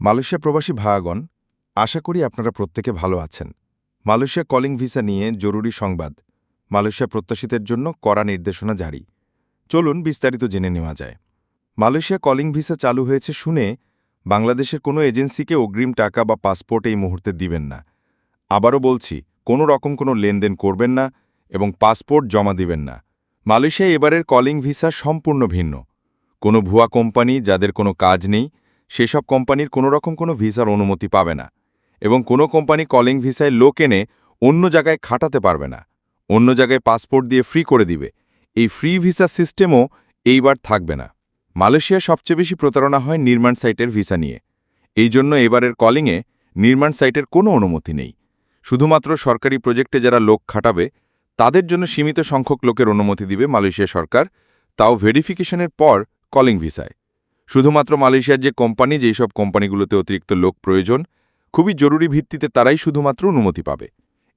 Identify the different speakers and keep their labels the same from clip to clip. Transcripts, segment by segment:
Speaker 1: Malaysia প্রবাসী ভায়াগণ আশা করি আপনারা প্রত্যেকে ভালো আছেন। মালয়েশিয়া কলিং ভিসা নিয়ে জরুরি সংবাদ। মালয়েশিয়া প্রত্যাশিতের জন্য কড়া নির্দেশনা জারি। চলুন বিস্তারিত জেনে নেওয়া যায়। মালয়েশিয়া কলিং ভিসা চালু হয়েছে শুনে বাংলাদেশের কোনো এজেন্সিকে অগ্রিম টাকা বা পাসপোর্ট এই মুহূর্তে দিবেন না। আবারও বলছি, কোনো রকম কোনো লেনদেন করবেন না এবং পাসপোর্ট জমা দিবেন না। মালয়েশিয়া এবারের কলিং ভিসা সম্পূর্ণ ভিন্ন। কোনো ভুয়া কোম্পানি যাদের কোনো কাজ নেই সেসব কোম্পানির কোনো রকম কোনো ভিসার অনুমতি পাবে না এবং কোনো কোম্পানি কলিং ভিসায় লোক এনে অন্য জায়গায় খাটাতে পারবে না। অন্য জায়গায় পাসপোর্ট দিয়ে ফ্রি করে দিবে। এই ফ্রি ভিসা সিস্টেমও এইবার থাকবে না। মালয়েশিয়া সবচেয়ে বেশি প্রতারণা হয় নির্মাণ সাইটের ভিসা নিয়ে। এই জন্য এবারের কলিংয়ে নির্মাণ সাইটের কোনো অনুমতি নেই। শুধুমাত্র সরকারি প্রজেক্টে যারা লোক খাটাবে, তাদের জন্য সীমিত সংখ্যক লোকের অনুমতি দিবে মালয়েশিয়া সরকার, তাও ভেরিফিকেশনের পর কলিং ভিসায়। শুধুমাত্র মালয়েশিয়ার যে কোম্পানি, যেই সব কোম্পানিগুলোতে অতিরিক্ত লোক প্রয়োজন, খুবই জরুরি ভিত্তিতে তারাই শুধুমাত্র অনুমতি পাবে।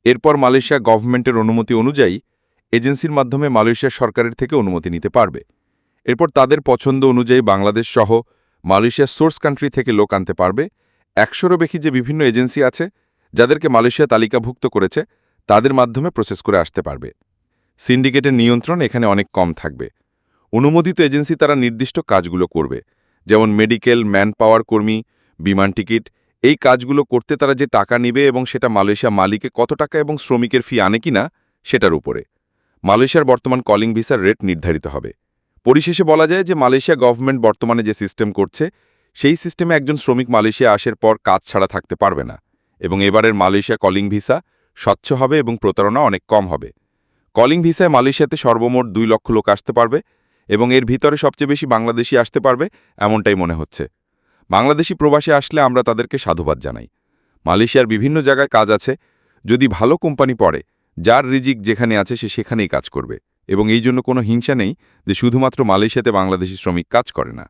Speaker 1: এরপর মালয়েশিয়া গভর্নমেন্টের অনুমতি অনুযায়ী এজেন্সির মাধ্যমে মালয়েশিয়া সরকারের থেকে অনুমতি নিতে পারবে। এরপর তাদের পছন্দ অনুযায়ী বাংলাদেশ সহ মালয়েশিয়ার সোর্স কান্ট্রি থেকে লোক আনতে পারবে। একশোরও বেশি যে বিভিন্ন এজেন্সি আছে, যাদেরকে মালয়েশিয়া তালিকাভুক্ত করেছে, তাদের মাধ্যমে প্রসেস করে আসতে পারবে। সিন্ডিকেটের নিয়ন্ত্রণ এখানে অনেক কম থাকবে। অনুমোদিত এজেন্সি তারা নির্দিষ্ট কাজগুলো করবে। যেমন মেডিকেল ম্যান পাওয়ার কর্মী, বিমান টিকিট, এই কাজগুলো করতে তারা যে টাকা নেবে এবং সেটা মালয়েশিয়া মালিকে কত টাকা এবং শ্রমিকের ফি আনে কিনা, সেটার উপরে। মালয়েশিয়ার বর্তমান কলিং ভিসার রেট নির্ধারিত হবে। পরিশেষে বলা যায় যে মালয়েশিয়া গভর্নমেন্ট বর্তমানে যে সিস্টেম করছে, সেই সিস্টেমে একজন শ্রমিক মালয়েশিয়া আসার পর কাজ ছাড়া থাকতে পারবে না এবং এবারের মালয়েশিয়া কলিং ভিসা স্বচ্ছ হবে এবং প্রতারণা অনেক কম হবে। কলিং ভিসায় মালয়েশিয়াতে সর্বমোট দুই লক্ষ লোক আসতে পারবে এবং এর ভিতরে সবচেয়ে বেশি বাংলাদেশি আসতে পারবে এমনটাই মনে হচ্ছে। বাংলাদেশি প্রবাসী আসলে আমরা তাদেরকে সাধুবাদ জানাই। মালয়েশিয়ার বিভিন্ন জায়গায় কাজ আছে, যদি ভালো কোম্পানি পড়ে, যার রিজিক যেখানে আছে সে সেখানেই কাজ করবে। এবং এই জন্য কোনো হিংসা নেই যে শুধুমাত্র মালয়েশিয়াতে বাংলাদেশি শ্রমিক কাজ করে না।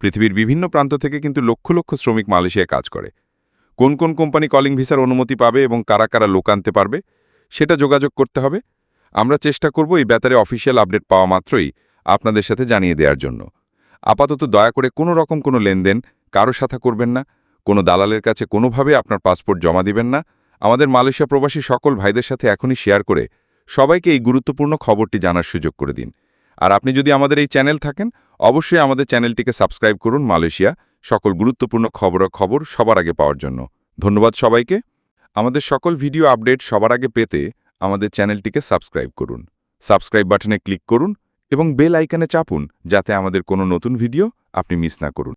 Speaker 1: পৃথিবীর বিভিন্ন প্রান্ত থেকে কিন্তু লক্ষ লক্ষ শ্রমিক মালয়েশিয়ায় কাজ করে। কোন কোন কোম্পানি কলিং ভিসার অনুমতি পাবে এবং কারা কারা লোক আনতে পারবে, সেটা যোগাযোগ করতে হবে। আমরা চেষ্টা করব এই ব্যাপারে অফিসিয়াল আপডেট পাওয়া মাত্রই আপনাদের সাথে জানিয়ে দেওয়ার জন্য। আপাতত দয়া করে কোনো রকম কোনো লেনদেন কারও সাথে করবেন না। কোনো দালালের কাছে কোনোভাবে আপনার পাসপোর্ট জমা দিবেন না। আমাদের মালয়েশিয়া প্রবাসী সকল ভাইদের সাথে এখনই শেয়ার করে সবাইকে এই গুরুত্বপূর্ণ খবরটি জানার সুযোগ করে দিন। আর আপনি যদি আমাদের এই চ্যানেল থাকেন, অবশ্যই আমাদের চ্যানেলটিকে সাবস্ক্রাইব করুন মালয়েশিয়া, সকল গুরুত্বপূর্ণ খবর খবর সবার আগে পাওয়ার জন্য। ধন্যবাদ সবাইকে। আমাদের সকল ভিডিও আপডেট সবার আগে পেতে আমাদের চ্যানেলটিকে সাবস্ক্রাইব করুন। সাবস্ক্রাইব বাটনে ক্লিক করুন। এবং বেল আইকনে চাপুন যাতে আমাদের কোনো নতুন ভিডিও আপনি মিস না করুন।